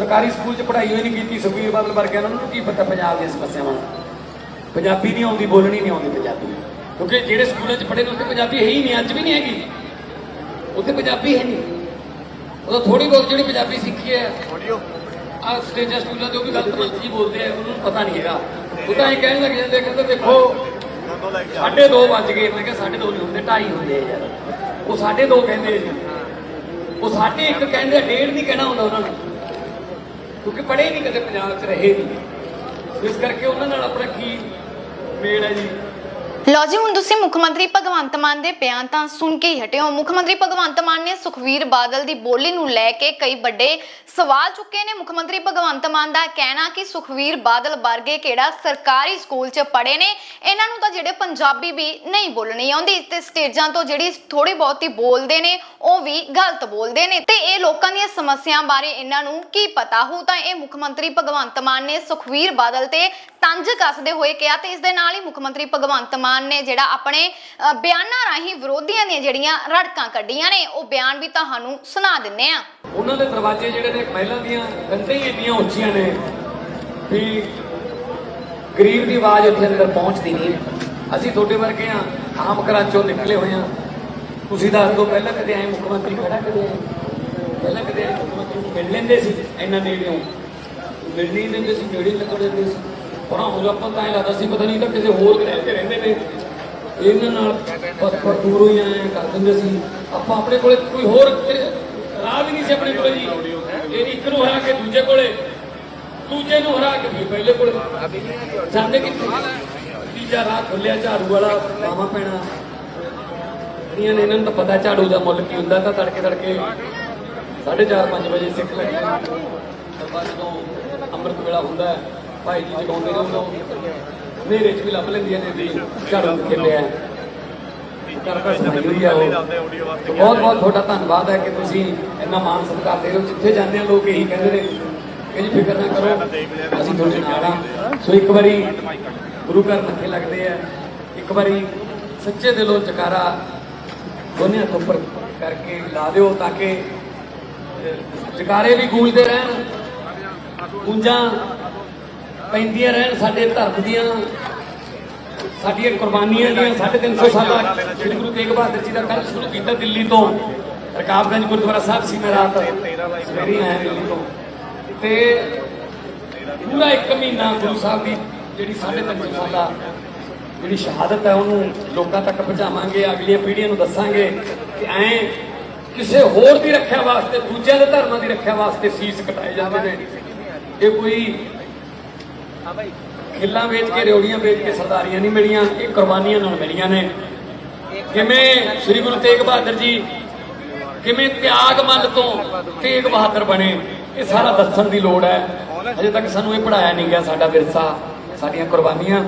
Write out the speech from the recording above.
ਸਰਕਾਰੀ ਸਕੂਲ 'ਚ ਪੜ੍ਹਾਈ ਹੋਈ ਨਹੀਂ ਕੀਤੀ ਸੁਖਬੀਰ ਬਾਦਲ ਵਰਗਿਆਂ ਨੂੰ ਉਹਨਾਂ ਨੂੰ ਕੀ ਪਤਾ ਪੰਜਾਬ ਦੀਆਂ ਸਮੱਸਿਆਵਾਂ ਦਾ ਪੰਜਾਬੀ ਨਹੀਂ ਆਉਂਦੀ, ਬੋਲਣੀ ਨਹੀਂ ਆਉਂਦੀ ਪੰਜਾਬੀ। ਕਿਉਂਕਿ ਜਿਹੜੇ ਸਕੂਲਾਂ 'ਚ ਪੜ੍ਹੇ ਨੇ, ਉੱਥੇ ਪੰਜਾਬੀ ਹੈ ਹੀ ਨਹੀਂ, ਅੱਜ ਵੀ ਨਹੀਂ ਹੈਗੀ। ਉੱਥੇ ਪੰਜਾਬੀ ਹੈ ਨਹੀਂ। ਉਹ ਥੋੜੀ ਬਹੁਤ ਜਿਹੜੀ ਪੰਜਾਬੀ ਸਿੱਖੀ ਹੈ ਆ ਸਟੇਜਾਂ ਸਕੂਲਾਂ ਤੇ ਉਹ ਵੀ ਗਲਤ ਮਲਤ ਬੋਲਦੇ ਆ, ਉਹਨਾਂ ਨੂੰ ਪਤਾ ਨਹੀਂ ਹੈਗਾ। ਉਹ ਤਾਂ ਇਹ ਕਹਿਣ ਲੱਗ ਜਾਂਦੇ ਕਹਿੰਦੇ ਦੇਖੋ ਸਾਢੇ ਦੋ ਵੱਜ ਗਏ, ਮੈਂ ਕਿਹਾ ਸਾਢੇ ਦੋ ਨਹੀਂ ਹੁੰਦੇ, ਢਾਈ ਹੁੰਦੇ ਆ ਯਾਰ। ਉਹ ਸਾਢੇ ਦੋ ਕਹਿੰਦੇ ਆ ਜੀ। ਉਹ ਸਾਢੇ ਇੱਕ ਕਹਿੰਦੇ ਡੇਢ ਨਹੀਂ ਕਹਿਣਾ ਹੁੰਦਾ ਉਹਨਾਂ ਨੂੰ। ਕਿਉਂਕਿ ਪੜ੍ਹੇ ਨਹੀਂ ਕਦੇ ਪੰਜਾਬ 'ਚ ਰਹੇ ਨਹੀਂ ਇਸ ਕਰਕੇ ਉਹਨਾਂ ਨਾਲ ਆਪਣਾ ਕੀ ਮੇਲ ਹੈ ਜੀ? ਲਓ ਜੀ, ਹੁਣ ਤੁਸੀਂ ਮੁੱਖ ਮੰਤਰੀ ਭਗਵੰਤ ਮਾਨ ਦੇ ਬਿਆਨ ਤਾਂ ਸੁਣ ਕੇ ਹੀ ਹਟੇ ਹੋ। ਮੁੱਖ ਮੰਤਰੀ ਭਗਵੰਤ ਮਾਨ ਨੇ ਸੁਖਵੀਰ ਬਾਦਲ ਦੀ ਬੋਲੀ ਨੂੰ ਲੈ ਕੇ ਕਈ ਵੱਡੇ ਸਵਾਲ ਚੁੱਕੇ ਨੇ। ਮੁੱਖ ਮੰਤਰੀ ਭਗਵੰਤ ਮਾਨ ਦਾ ਕਹਿਣਾ ਕਿ ਸੁਖਵੀਰ ਬਾਦਲ ਵਰਗੇ ਕਿਹੜਾ ਸਰਕਾਰੀ ਸਕੂਲ 'ਚ ਪੜ੍ਹੇ ਨੇ, ਇਹਨਾਂ ਨੂੰ ਤਾਂ ਜਿਹੜੇ ਪੰਜਾਬੀ ਵੀ ਨਹੀਂ ਬੋਲਣੀ ਆਉਂਦੀ, ਤੇ ਸਟੇਜਾਂ ਤੋਂ ਜਿਹੜੀ ਥੋੜੀ ਬਹੁਤੀ ਬੋਲਦੇ ਨੇ, ਉਹ ਵੀ ਗਲਤ ਬੋਲਦੇ ਨੇ। ਤੇ ਇਹ ਲੋਕਾਂ ਦੀਆਂ ਸਮੱਸਿਆਵਾਂ ਬਾਰੇ ਇਹਨਾਂ ਨੂੰ ਕੀ ਪਤਾ ਹੋ ਤਾਂ ਇਹ ਮੁੱਖ ਮੰਤਰੀ ਭਗਵੰਤ ਮਾਨ ਨੇ ਸੁਖਵੀਰ ਬਾਦਲ ਤੇ ਤੰਜ ਕੱਸਦੇ ਹੋਏ ਕਿਹਾ ਤੇ ਇਸ ਦੇ ਨਾਲ ਹੀ ਮੁੱਖ ਮੰਤਰੀ ਭਗਵੰਤ ਮਾਨ ਨੇ ਜਿਹੜਾ ਆਪਣੇ ਬਿਆਨਾਂ ਰਾਹੀਂ ਵਿਰੋਧੀਆਂ ਦੀਆਂ ਜਿਹੜੀਆਂ ਰੜਕਾਂ ਕੱਢੀਆਂ ਨੇ, ਉਹ ਬਿਆਨ ਵੀ ਤੁਹਾਨੂੰ ਸੁਣਾ ਦਿੰਨੇ ਆ। ਉਹਨਾਂ ਦੇ ਦਰਵਾਜ਼ੇ ਜਿਹੜੇ ਨੇ, ਮਹਿਲਾਂ ਦੀਆਂ ਕੰਧਾਂ ਹੀ ਇੰਨੀਆਂ ਉੱਚੀਆਂ ਨੇ ਵੀ ਗਰੀਬ ਦੀ ਆਵਾਜ਼ ਉੱਥੇ ਅੰਦਰ ਪਹੁੰਚਦੀ ਨਹੀਂ ਅਸੀਂ ਤੁਹਾਡੇ ਵਰਗੇ ਆ ਆਮ ਘਰਾਂ ਚੋਂ ਨਿਕਲੇ ਹੋਏ ਆ ਤੁਸੀਂ ਦੱਸ ਦਿਓ ਪਹਿਲਾਂ ਕਦੇ ਆਏ ਮੁੱਖ ਮੰਤਰੀ ਖੜਾ ਕਦੇ ਆਏ ਪਹਿਲਾਂ ਕਦੇ ਆਏ ਮੁੱਖ ਮੰਤਰੀ ਨੂੰ ਮਿਲ ਲੈਂਦੇ ਸੀ ਇੰਨਾ ਨੇੜਿਓਂ। ਮਿਲ ਨਹੀਂ ਦਿੰਦੇ ਸੀ, ਨੇੜੇ ਲੱਗਣ ਦਿੰਦੇ ਸੀ। ਪਰ ਹੁਣ ਆਪਾਂ ਤਾਂ ਐਂ ਲੱਗਦਾ ਸੀ ਪਤਾ ਨਹੀਂ ਤਾਂ ਕਿਸੇ ਹੋਰ ਗ੍ਰਹਿ ਤੇ ਰਹਿੰਦੇ ਨੇ। ਇਹਨਾਂ ਨਾਲ ਬਸ ਪਰ ਦੂਰੋਂ ਹੀ ਆਏ ਕਰ ਦਿੰਦੇ ਸੀ। ਆਪਾਂ ਆਪਣੇ ਕੋਲੇ ਕੋਈ ਹੋਰ ਰਾਹ ਵੀ ਨਹੀਂ ਸੀ ਆਪਣੇ ਕੋਲੇ ਜੀ। ਇਹ ਇੱਕ ਨੂੰ ਹਰਾ ਕੇ ਦੂਜੇ ਕੋਲੇ ਦੂਜੇ ਨੂੰ ਹਰਾ ਕੇ ਫਿਰ ਪਹਿਲੇ ਕੋਲੇ। ਜਾਂਦੇ ਕਿੱਥੇ? ਤੀਜਾ ਰਾਹ ਖੁੱਲਿਆ ਝਾੜੂ ਵਾਲਾ ਮਾਮਾ ਪੈਣਾ ਜਿਹੜੀਆਂ ਨੇ ਇਹਨਾਂ ਨੂੰ ਤਾਂ ਪਤਾ ਝਾੜੂ ਦਾ ਮੁੱਲ ਕੀ ਹੁੰਦਾ ਤਾਂ ਤੜਕੇ ਤੜਕੇ 4:30 5 ਵਜੇ ਸਿੱਖ ਲੈਂਦੇ ਸਭਾ ਜਦੋਂ ਅੰਮ੍ਰਿਤ ਵੇਲਾ ਹੁੰਦਾ ਹੈ, ਭਾਈ ਜੀ ਜਗਾਉਂਦੇ ਨੇ ਉਦੋਂ ਹਨੇਰੇ 'ਚ ਵੀ ਲੱਭ ਲੈਂਦੀਆਂ ਨੇ ਵੀ ਝਾੜੂ ਖੇਲਿਆ ਕਰਦਾ ਸਮਾਈ ਆ ਬਹੁਤ ਬਹੁਤ ਤੁਹਾਡਾ ਧੰਨਵਾਦ ਹੈ ਕਿ ਤੁਸੀਂ ਇੰਨਾ ਮਾਣ ਸਤਿਕਾਰ ਦੇ ਰਹੇ ਹੋ। ਜਿੱਥੇ ਜਾਂਦੇ ਆ ਲੋਕ ਇਹੀ ਕਹਿੰਦੇ ਨੇ ਕਿ ਜੀ ਫਿਕਰ ਨਾ ਕਰੋ ਅਸੀਂ ਤੁਹਾਡੇ ਨਾਲ ਆ। ਸੋ ਇੱਕ ਵਾਰੀ ਗੁਰੂ ਘਰ ਮੱਥੇ ਲੱਗਦੇ ਆ। ਇੱਕ ਵਾਰੀ ਸੱਚੇ ਦਿਲੋਂ ਜਕਾਰਾ ਦੋਨੇ ਹੱਥ ਉੱਪਰ ਕਰਕੇ ਲਾ ਦਿਓ ਤਾਂ ਕਿ ਅਹ, ਜਕਾਰੇ ਵੀ ਗੂੰਜਦੇ ਰਹਿਣ ਗੂੰਜਾਂ ਪੈਂਦੀਆਂ ਰਹਿਣ ਸਾਡੇ ਧਰਮ ਦੀਆਂ। ਸਾਡੀਆਂ ਕੁਰਬਾਨੀਆਂ ਦੀਆਂ 350 ਸਾਲਾਂ ਸ੍ਰੀ ਗੁਰੂ ਤੇਗ ਬਹਾਦਰ ਜੀ ਦਾ ਕੱਲ ਸ਼ੁਰੂ ਕੀਤਾ ਦਿੱਲੀ ਤੋਂ। ਰਕਾਬਗੰਜ ਗੁਰਦੁਆਰਾ ਸਾਹਿਬ ਸੀ ਮੈਂ ਰਾਤ। ਸਵੇਰੇ ਆਇਆ ਦਿੱਲੀ ਤੋਂ। ਤੇ ਪੂਰਾ ਇੱਕ ਮਹੀਨਾ ਗੁਰੂ ਸਾਹਿਬ ਦੀ ਜਿਹੜੀ 350 ਸਾਲਾਂ ਜਿਹੜੀ ਸ਼ਹਾਦਤ ਹੈ, ਉਹਨੂੰ ਲੋਕਾਂ ਤੱਕ ਪਹੁੰਚਾਵਾਂਗੇ, ਅਗਲੀਆਂ ਪੀੜ੍ਹੀਆਂ ਨੂੰ ਦੱਸਾਂਗੇ ਕਿ ਐ ਕਿਸੇ ਹੋਰ ਦੀ ਰੱਖਿਆ ਵਾਸਤੇ, ਦੂਜਿਆਂ ਦੇ ਧਰਮਾਂ ਦੀ ਰੱਖਿਆ ਵਾਸਤੇ ਸੀਸ ਕਟਾਏ ਜਾਂਦੇ ਨੇ। ਇਹ ਕੋਈ ਖਿੱਲਾਂ ਵੇਚ ਕੇ ਰਿਉੜੀਆਂ ਵੇਚ ਕੇ ਸਰਦਾਰੀਆਂ ਨਹੀਂ ਮਿਲੀਆਂ, ਇਹ ਕੁਰਬਾਨੀਆਂ ਨਾਲ ਮਿਲੀਆਂ ਨੇ। ਕਿਵੇਂ ਸ੍ਰੀ ਗੁਰੂ ਤੇਗ ਬਹਾਦਰ ਜੀ, ਕਿਵੇਂ ਤਿਆਗ ਮੱਲ ਤੋਂ ਤੇਗ ਬਹਾਦਰ ਬਣੇ, ਇਹ ਸਾਰਾ ਦੱਸਣ ਦੀ ਲੋੜ ਹੈ। ਅਜੇ ਤੱਕ ਸਾਨੂੰ ਇਹ ਪੜਾਇਆ ਨਹੀਂ ਗਿਆ ਸਾਡਾ ਵਿਰਸਾ, ਸਾਡੀਆਂ ਕੁਰਬਾਨੀਆਂ।